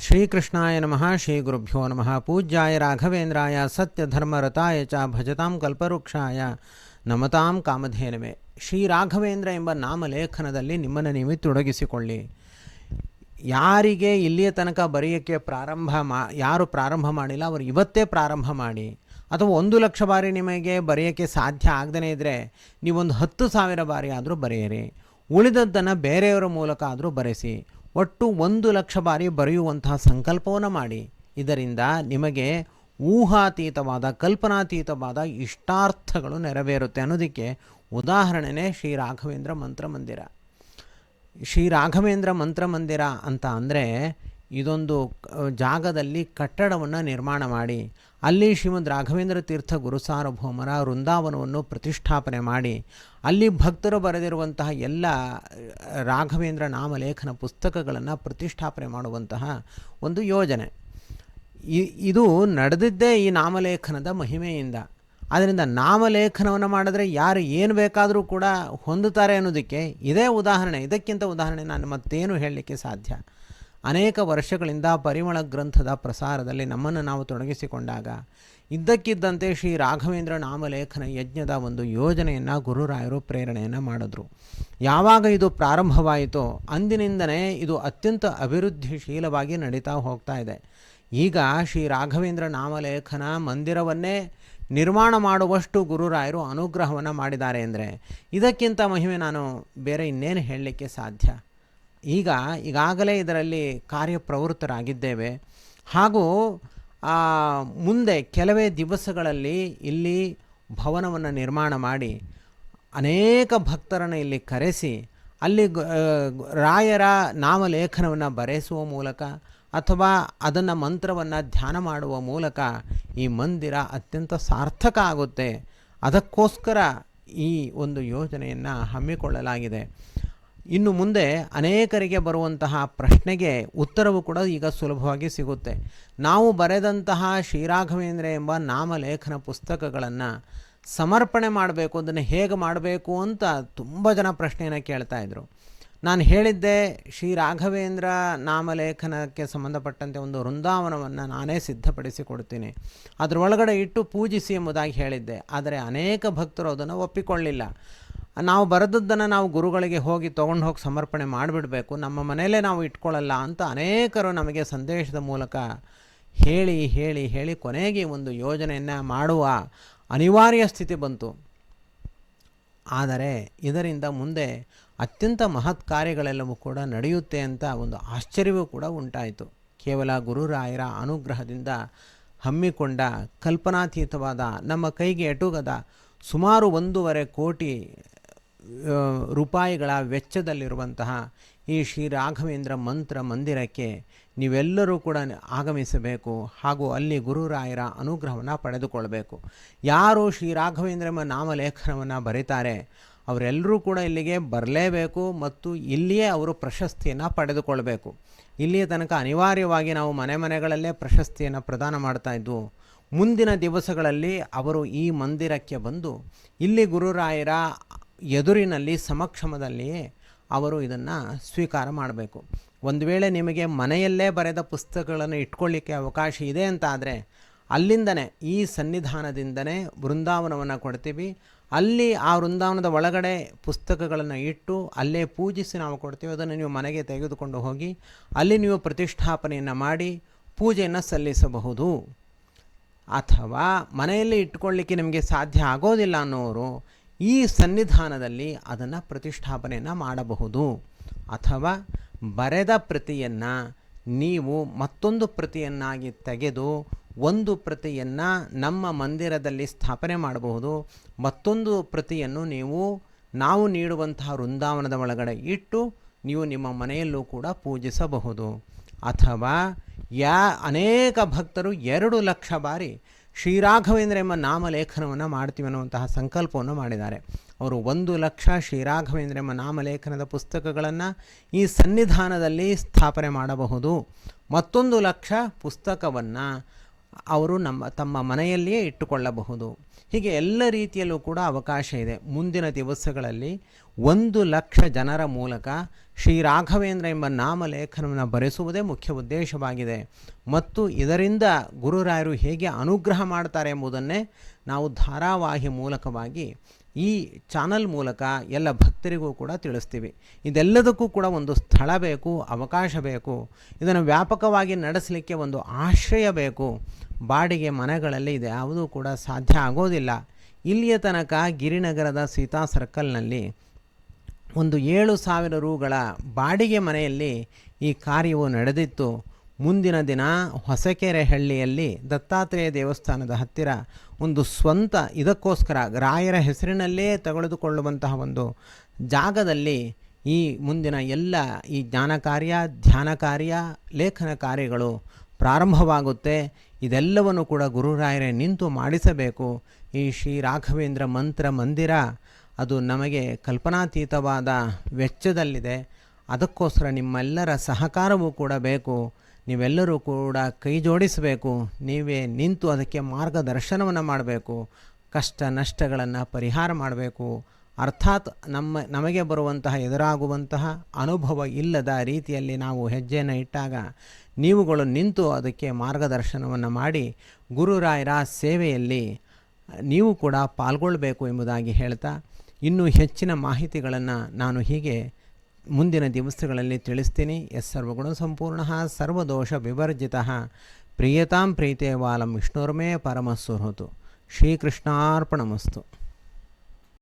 ಶ್ರೀಕೃಷ್ಣಾಯ ನಮಃ ಶ್ರೀ ಗುರುಭ್ಯೋ ನಮಃ, ಪೂಜ್ಯಾಯ ರಾಘವೇಂದ್ರಾಯ, ಸತ್ಯಧರ್ಮರತಾಯ ಚ ಭಜತಾಂ ಕಲ್ಪವೃಕ್ಷಾಯ ನಮತಾಂ ಕಾಮಧೇನವೇ. ಶ್ರೀ ರಾಘವೇಂದ್ರ ಎಂಬ ನಾಮಲೇಖನದಲ್ಲಿ ನಿಮ್ಮನ್ನು ನೀವು ತೊಡಗಿಸಿಕೊಳ್ಳಿ. ಯಾರಿಗೆ ಇಲ್ಲಿಯ ತನಕ ಬರೆಯೋಕ್ಕೆ ಪ್ರಾರಂಭ ಮಾ, ಯಾರು ಪ್ರಾರಂಭ ಮಾಡಿಲ್ಲ, ಅವರು ಇವತ್ತೇ ಪ್ರಾರಂಭ ಮಾಡಿ. ಅಥವಾ ಒಂದು ಲಕ್ಷ ಬಾರಿ ನಿಮಗೆ ಬರೆಯೋಕ್ಕೆ ಸಾಧ್ಯ ಆಗದೇ ಇದ್ದರೆ ನೀವೊಂದು ಹತ್ತು ಸಾವಿರ ಬಾರಿ ಆದರೂ ಬರೆಯಿರಿ. ಉಳಿದದ್ದನ್ನು ಬೇರೆಯವರ ಮೂಲಕ ಆದರೂ ಬರೆಸಿ. ಒಟ್ಟು ಒಂದು ಲಕ್ಷ ಬಾರಿ ಬರೆಯುವಂತಹ ಸಂಕಲ್ಪವನ್ನು ಮಾಡಿ. ಇದರಿಂದ ನಿಮಗೆ ಊಹಾತೀತವಾದ, ಕಲ್ಪನಾತೀತವಾದ ಇಷ್ಟಾರ್ಥಗಳು ನೆರವೇರುತ್ತೆ ಅನ್ನೋದಕ್ಕೆ ಉದಾಹರಣೆನೇ ಶ್ರೀ ರಾಘವೇಂದ್ರ ಮಂತ್ರ ಮಂದಿರ ಶ್ರೀ ರಾಘವೇಂದ್ರ ಮಂತ್ರ ಮಂದಿರ ಅಂತ ಅಂದರೆ ಇದೊಂದು ಜಾಗದಲ್ಲಿ ಕಟ್ಟಡವನ್ನು ನಿರ್ಮಾಣ ಮಾಡಿ, ಅಲ್ಲಿ ಶ್ರೀಮದ್ ರಾಘವೇಂದ್ರ ತೀರ್ಥ ಗುರುಸಾರ್ವಭೌಮರ ವೃಂದಾವನವನ್ನು ಪ್ರತಿಷ್ಠಾಪನೆ ಮಾಡಿ, ಅಲ್ಲಿ ಭಕ್ತರು ಬರೆದಿರುವಂತಹ ಎಲ್ಲ ರಾಘವೇಂದ್ರ ನಾಮಲೇಖನ ಪುಸ್ತಕಗಳನ್ನು ಪ್ರತಿಷ್ಠಾಪನೆ ಮಾಡುವಂತಹ ಒಂದು ಯೋಜನೆ. ಇದು ನಡೆದಿದ್ದೇ ಈ ನಾಮಲೇಖನದ ಮಹಿಮೆಯಿಂದ. ಆದ್ದರಿಂದ ನಾಮಲೇಖನವನ್ನು ಮಾಡಿದ್ರೆ ಯಾರು ಏನು ಬೇಕಾದರೂ ಕೂಡ ಹೊಂದುತ್ತಾರೆ ಅನ್ನೋದಕ್ಕೆ ಇದೇ ಉದಾಹರಣೆ, ಇದಕ್ಕಿಂತ ಉದಾಹರಣೆ ನಾನು ಮತ್ತೇನು ಹೇಳಲಿಕ್ಕೆ ಸಾಧ್ಯ. ಅನೇಕ ವರ್ಷಗಳಿಂದ ಪರಿಮಳ ಗ್ರಂಥದ ಪ್ರಸಾರದಲ್ಲಿ ನಮ್ಮನ್ನು ನಾವು ತೊಡಗಿಸಿಕೊಂಡಾಗ ಇದ್ದಕ್ಕಿದ್ದಂತೆ ಶ್ರೀ ರಾಘವೇಂದ್ರ ನಾಮಲೇಖನ ಯಜ್ಞದ ಒಂದು ಯೋಜನೆಯನ್ನು ಗುರುರಾಯರು ಪ್ರೇರಣೆಯನ್ನು ಮಾಡಿದ್ರು. ಯಾವಾಗ ಇದು ಪ್ರಾರಂಭವಾಯಿತೋ ಅಂದಿನಿಂದನೇ ಇದು ಅತ್ಯಂತ ಅಭಿವೃದ್ಧಿಶೀಲವಾಗಿ ನಡೀತಾ ಹೋಗ್ತಾ ಇದೆ. ಈಗ ಶ್ರೀ ರಾಘವೇಂದ್ರ ನಾಮಲೇಖನ ಮಂದಿರವನ್ನೇ ನಿರ್ಮಾಣ ಮಾಡುವಷ್ಟು ಗುರುರಾಯರು ಅನುಗ್ರಹವನ್ನು ಮಾಡಿದ್ದಾರೆ ಅಂದರೆ ಇದಕ್ಕಿಂತ ಮಹಿಮೆ ನಾನು ಬೇರೆ ಇನ್ನೇನು ಹೇಳಲಿಕ್ಕೆ ಸಾಧ್ಯ? ಈಗ ಈಗಾಗಲೇ ಇದರಲ್ಲಿ ಕಾರ್ಯಪ್ರವೃತ್ತರಾಗಿದ್ದೇವೆ. ಹಾಗೂ ಮುಂದೆ ಕೆಲವೇ ದಿವಸಗಳಲ್ಲಿ ಇಲ್ಲಿ ಭವನವನ್ನು ನಿರ್ಮಾಣ ಮಾಡಿ ಅನೇಕ ಭಕ್ತರನ್ನು ಇಲ್ಲಿ ಕರೆಸಿ ಅಲ್ಲಿ ರಾಯರ ನಾಮಲೇಖನವನ್ನು ಬರೆಸುವ ಮೂಲಕ ಅಥವಾ ಅದನ್ನು ಮಂತ್ರವನ್ನು ಧ್ಯಾನ ಮಾಡುವ ಮೂಲಕ ಈ ಮಂದಿರ ಅತ್ಯಂತ ಸಾರ್ಥಕ ಆಗುತ್ತೆ. ಅದಕ್ಕೋಸ್ಕರ ಈ ಒಂದು ಯೋಜನೆಯನ್ನು ಹಮ್ಮಿಕೊಳ್ಳಲಾಗಿದೆ. ಇನ್ನು ಮುಂದೆ ಅನೇಕರಿಗೆ ಬರುವಂತಹ ಪ್ರಶ್ನೆಗೆ ಉತ್ತರವು ಕೂಡ ಈಗ ಸುಲಭವಾಗಿ ಸಿಗುತ್ತೆ. ನಾವು ಬರೆದಂತಹ ಶ್ರೀರಾಘವೇಂದ್ರ ಎಂಬ ನಾಮಲೇಖನ ಪುಸ್ತಕಗಳನ್ನು ಸಮರ್ಪಣೆ ಮಾಡಬೇಕು ಅದನ್ನು ಹೇಗೆ ಮಾಡಬೇಕು ಅಂತ ತುಂಬ ಜನ ಪ್ರಶ್ನೆಯನ್ನು ಕೇಳ್ತಾ ಇದ್ರು. ನಾನು ಹೇಳಿದ್ದೆ ಶ್ರೀ ರಾಘವೇಂದ್ರ ನಾಮಲೇಖನಕ್ಕೆ ಸಂಬಂಧಪಟ್ಟಂತೆ ಒಂದು ವೃಂದಾವನವನ್ನು ನಾನೇ ಸಿದ್ಧಪಡಿಸಿ ಕೊಡ್ತೀನಿ ಅದರೊಳಗಡೆ ಇಟ್ಟು ಪೂಜಿಸಿ ಎಂಬುದಾಗಿ ಹೇಳಿದ್ದೆ. ಆದರೆ ಅನೇಕ ಭಕ್ತರು ಅದನ್ನು ಒಪ್ಪಿಕೊಳ್ಳಿಲ್ಲ. ನಾವು ಬರೆದದ್ದನ್ನು ನಾವು ಗುರುಗಳಿಗೆ ಹೋಗಿ ತೊಗೊಂಡು ಹೋಗಿ ಸಮರ್ಪಣೆ ಮಾಡಿಬಿಡಬೇಕು, ನಮ್ಮ ಮನೆಯಲ್ಲೇ ನಾವು ಇಟ್ಕೊಳ್ಳಲ್ಲ ಅಂತ ಅನೇಕರು ನಮಗೆ ಸಂದೇಶದ ಮೂಲಕ ಹೇಳಿ ಹೇಳಿ ಹೇಳಿ ಕೊನೆಗೆ ಒಂದು ಯೋಜನೆಯನ್ನು ಮಾಡುವ ಅನಿವಾರ್ಯ ಸ್ಥಿತಿ ಬಂತು. ಆದರೆ ಇದರಿಂದ ಮುಂದೆ ಅತ್ಯಂತ ಮಹತ್ ಕಾರ್ಯಗಳೆಲ್ಲವೂ ಕೂಡ ನಡೆಯುತ್ತೆ ಅಂತ ಒಂದು ಆಶ್ಚರ್ಯವೂ ಕೂಡ ಉಂಟಾಯಿತು. ಕೇವಲ ಗುರುರಾಯರ ಅನುಗ್ರಹದಿಂದ ಹಮ್ಮಿಕೊಂಡ ಕಲ್ಪನಾತೀತವಾದ ನಮ್ಮ ಕೈಗೆ ಎಟುಗದ ಸುಮಾರು ಒಂದೂವರೆ ಕೋಟಿ ರೂಪಾಯಿಗಳ ವೆಚ್ಚದಲ್ಲಿರುವಂತಹ ಈ ಶ್ರೀ ರಾಘವೇಂದ್ರ ಮಂತ್ರ ಮಂದಿರಕ್ಕೆ ನೀವೆಲ್ಲರೂ ಕೂಡ ಆಗಮಿಸಬೇಕು ಹಾಗೂ ಅಲ್ಲಿ ಗುರುರಾಯರ ಅನುಗ್ರಹವನ್ನು ಪಡೆದುಕೊಳ್ಬೇಕು. ಯಾರು ಶ್ರೀ ರಾಘವೇಂದ್ರ ನಾಮಲೇಖನವನ್ನು ಬರೀತಾರೆ, ಅವರೆಲ್ಲರೂ ಕೂಡ ಇಲ್ಲಿಗೆ ಬರಲೇಬೇಕು ಮತ್ತು ಇಲ್ಲಿಯೇ ಅವರು ಪ್ರಶಸ್ತಿಯನ್ನು ಪಡೆದುಕೊಳ್ಬೇಕು. ಇಲ್ಲಿಯ ತನಕ ಅನಿವಾರ್ಯವಾಗಿ ನಾವು ಮನೆ ಮನೆಗಳಲ್ಲೇ ಪ್ರಶಸ್ತಿಯನ್ನು ಪ್ರದಾನ ಮಾಡ್ತಾ ಇದ್ವು ಮುಂದಿನ ದಿವಸಗಳಲ್ಲಿ ಅವರು ಈ ಮಂದಿರಕ್ಕೆ ಬಂದು ಇಲ್ಲಿ ಗುರುರಾಯರ ಎದುರಿನಲ್ಲಿ ಸಮಕ್ಷಮದಲ್ಲಿಯೇ ಅವರು ಇದನ್ನು ಸ್ವೀಕಾರ ಮಾಡಬೇಕು. ಒಂದು ವೇಳೆ ನಿಮಗೆ ಮನೆಯಲ್ಲೇ ಬರೆದ ಪುಸ್ತಕಗಳನ್ನು ಇಟ್ಕೊಳ್ಳಿಕ್ಕೆ ಅವಕಾಶ ಇದೆ ಅಂತ ಆದರೆ ಅಲ್ಲಿಂದನೇ ಈ ಸನ್ನಿಧಾನದಿಂದನೇ ಬೃಂದಾವನವನ್ನು ಕೊಡ್ತೀವಿ. ಅಲ್ಲಿ ಆ ವೃಂದಾವನದ ಒಳಗಡೆ ಪುಸ್ತಕಗಳನ್ನು ಇಟ್ಟು ಅಲ್ಲೇ ಪೂಜಿಸಿ ನಾವು ಕೊಡ್ತೀವಿ. ಅದನ್ನು ನೀವು ಮನೆಗೆ ತೆಗೆದುಕೊಂಡು ಹೋಗಿ ಅಲ್ಲಿ ನೀವು ಪ್ರತಿಷ್ಠಾಪನೆಯನ್ನು ಮಾಡಿ ಪೂಜೆಯನ್ನು ಸಲ್ಲಿಸಬಹುದು. ಅಥವಾ ಮನೆಯಲ್ಲಿ ಇಟ್ಕೊಳ್ಳಿಕ್ಕೆ ನಿಮಗೆ ಸಾಧ್ಯ ಆಗೋದಿಲ್ಲ ಅನ್ನೋರು ಈ ಸನ್ನಿಧಾನದಲ್ಲಿ ಅದನ್ನು ಪ್ರತಿಷ್ಠಾಪನೆಯನ್ನು ಮಾಡಬಹುದು. ಅಥವಾ ಬರೆದ ಪ್ರತಿಯನ್ನು ನೀವು ಮತ್ತೊಂದು ಪ್ರತಿಯನ್ನಾಗಿ ತೆಗೆದು ಒಂದು ಪ್ರತಿಯನ್ನು ನಮ್ಮ ಮಂದಿರದಲ್ಲಿ ಸ್ಥಾಪನೆ ಮಾಡಬಹುದು. ಮತ್ತೊಂದು ಪ್ರತಿಯನ್ನು ನೀವು, ನಾವು ನೀಡುವಂತಹ ವೃಂದಾವನದ ಒಳಗಡೆ ಇಟ್ಟು ನೀವು ನಿಮ್ಮ ಮನೆಯಲ್ಲೂ ಕೂಡ ಪೂಜಿಸಬಹುದು. ಅಥವಾ ಯಾ ಅನೇಕ ಭಕ್ತರು ಎರಡು ಲಕ್ಷ ಬಾರಿ ಶ್ರೀರಾಘವೇಂದ್ರ ಎಂಬ ನಾಮಲೇಖನವನ್ನು ಮಾಡ್ತೀವಿ ಅನ್ನುವಂತಹ ಸಂಕಲ್ಪವನ್ನು ಮಾಡಿದ್ದಾರೆ. ಅವರು ಒಂದು ಲಕ್ಷ ಶ್ರೀರಾಘವೇಂದ್ರ ಎಂಬ ನಾಮಲೇಖನದ ಪುಸ್ತಕಗಳನ್ನು ಈ ಸನ್ನಿಧಾನದಲ್ಲಿ ಸ್ಥಾಪನೆ ಮಾಡಬಹುದು. ಮತ್ತೊಂದು ಲಕ್ಷ ಪುಸ್ತಕವನ್ನು ಅವರು ನಮ್ಮ, ತಮ್ಮ ಮನೆಯಲ್ಲಿಯೇ ಇಟ್ಟುಕೊಳ್ಳಬಹುದು. ಹೀಗೆ ಎಲ್ಲ ರೀತಿಯಲ್ಲೂ ಕೂಡ ಅವಕಾಶ ಇದೆ. ಮುಂದಿನ ದಿವಸಗಳಲ್ಲಿ ಒಂದು ಲಕ್ಷ ಜನರ ಮೂಲಕ ಶ್ರೀ ರಾಘವೇಂದ್ರ ಎಂಬ ನಾಮಲೇಖನವನ್ನು ಬರೆಸುವುದೇ ಮುಖ್ಯ ಉದ್ದೇಶವಾಗಿದೆ. ಮತ್ತು ಇದರಿಂದ ಗುರುರಾಯರು ಹೇಗೆ ಅನುಗ್ರಹ ಮಾಡ್ತಾರೆ ಎಂಬುದನ್ನೇ ನಾವು ಧಾರಾವಾಹಿ ಮೂಲಕವಾಗಿ ಈ ಚಾನಲ್ ಮೂಲಕ ಎಲ್ಲ ಭಕ್ತರಿಗೂ ಕೂಡ ತಿಳಿಸ್ತೀವಿ. ಇದೆಲ್ಲದಕ್ಕೂ ಕೂಡ ಒಂದು ಸ್ಥಳ ಬೇಕು, ಅವಕಾಶ ಬೇಕು. ಇದನ್ನು ವ್ಯಾಪಕವಾಗಿ ನಡೆಸಲಿಕ್ಕೆ ಒಂದು ಆಶ್ರಯ ಬೇಕು. ಬಾಡಿಗೆ ಮನೆಗಳಲ್ಲಿ ಇದು ಯಾವುದೂ ಕೂಡ ಸಾಧ್ಯ ಆಗೋದಿಲ್ಲ. ಇಲ್ಲಿಯ ತನಕ ಗಿರಿನಗರದ ಸೀತಾ ಸರ್ಕಲ್ನಲ್ಲಿ ಒಂದು ಏಳು ಸಾವಿರ ರೂಗಳ ಬಾಡಿಗೆ ಮನೆಯಲ್ಲಿ ಈ ಕಾರ್ಯವು ನಡೆದಿತ್ತು. ಮುಂದಿನ ದಿನ ಹೊಸಕೆರೆ ಹಳ್ಳಿಯಲ್ಲಿ ದತ್ತಾತ್ರೇಯ ದೇವಸ್ಥಾನದ ಹತ್ತಿರ ಒಂದು ಸ್ವಂತ ಇದಕ್ಕೋಸ್ಕರ ರಾಯರ ಹೆಸರಿನಲ್ಲೇ ತೆಗೆದುಕೊಳ್ಳುವಂತಹ ಒಂದು ಜಾಗದಲ್ಲಿ ಈ ಮುಂದಿನ ಎಲ್ಲ ಈ ಜ್ಞಾನ ಕಾರ್ಯ, ಧ್ಯಾನ ಕಾರ್ಯ, ಲೇಖನ ಕಾರ್ಯಗಳು ಪ್ರಾರಂಭವಾಗುತ್ತೆ. ಇದೆಲ್ಲವನ್ನು ಕೂಡ ಗುರುರಾಯರೇ ನಿಂತು ಮಾಡಿಸಬೇಕು. ಈ ಶ್ರೀ ರಾಘವೇಂದ್ರ ಮಂತ್ರ ಮಂದಿರ ಅದು ನಮಗೆ ಕಲ್ಪನಾತೀತವಾದ ವೆಚ್ಚದಲ್ಲಿದೆ. ಅದಕ್ಕೋಸ್ಕರ ನಿಮ್ಮೆಲ್ಲರ ಸಹಕಾರವೂ ಕೂಡ ಬೇಕು. ನೀವೆಲ್ಲರೂ ಕೂಡ ಕೈ ಜೋಡಿಸಬೇಕು. ನೀವೇ ನಿಂತು ಅದಕ್ಕೆ ಮಾರ್ಗದರ್ಶನವನ್ನು ಮಾಡಬೇಕು. ಕಷ್ಟ ನಷ್ಟಗಳನ್ನು ಪರಿಹಾರ ಮಾಡಬೇಕು. ಅರ್ಥಾತ್ ನಮ್ಮ, ನಮಗೆ ಬರುವಂತಹ, ಎದುರಾಗುವಂತಹ ಅನುಭವ ಇಲ್ಲದ ರೀತಿಯಲ್ಲಿ ನಾವು ಹೆಜ್ಜೆಯನ್ನು ಇಟ್ಟಾಗ ನೀವುಗಳು ನಿಂತು ಅದಕ್ಕೆ ಮಾರ್ಗದರ್ಶನವನ್ನು ಮಾಡಿ ಗುರುರಾಯರ ಸೇವೆಯಲ್ಲಿ ನೀವು ಕೂಡ ಪಾಲ್ಗೊಳ್ಳಬೇಕು ಎಂಬುದಾಗಿ ಹೇಳ್ತಾ, ಇನ್ನೂ ಹೆಚ್ಚಿನ ಮಾಹಿತಿಗಳನ್ನು ನಾನು ಹೀಗೆ ಮುಂದಿನ ದಿವಸಗಳಲ್ಲಿ ತಿಳಿಸ್ತೀನಿ. ಸರ್ವಗುಣ ಸಂಪೂರ್ಣ ಸರ್ವದೋಷ ವಿವರ್ಜಿತ. ಪ್ರಿಯತಾಂ ಪ್ರೀತೆ ವಾಲಂ ವಿಷ್ಣುರ್ಮೇ ಪರಮಸ್ಸುಹೃತು ಶ್ರೀಕೃಷ್ಣಾರ್ಪಣಮಸ್ತು.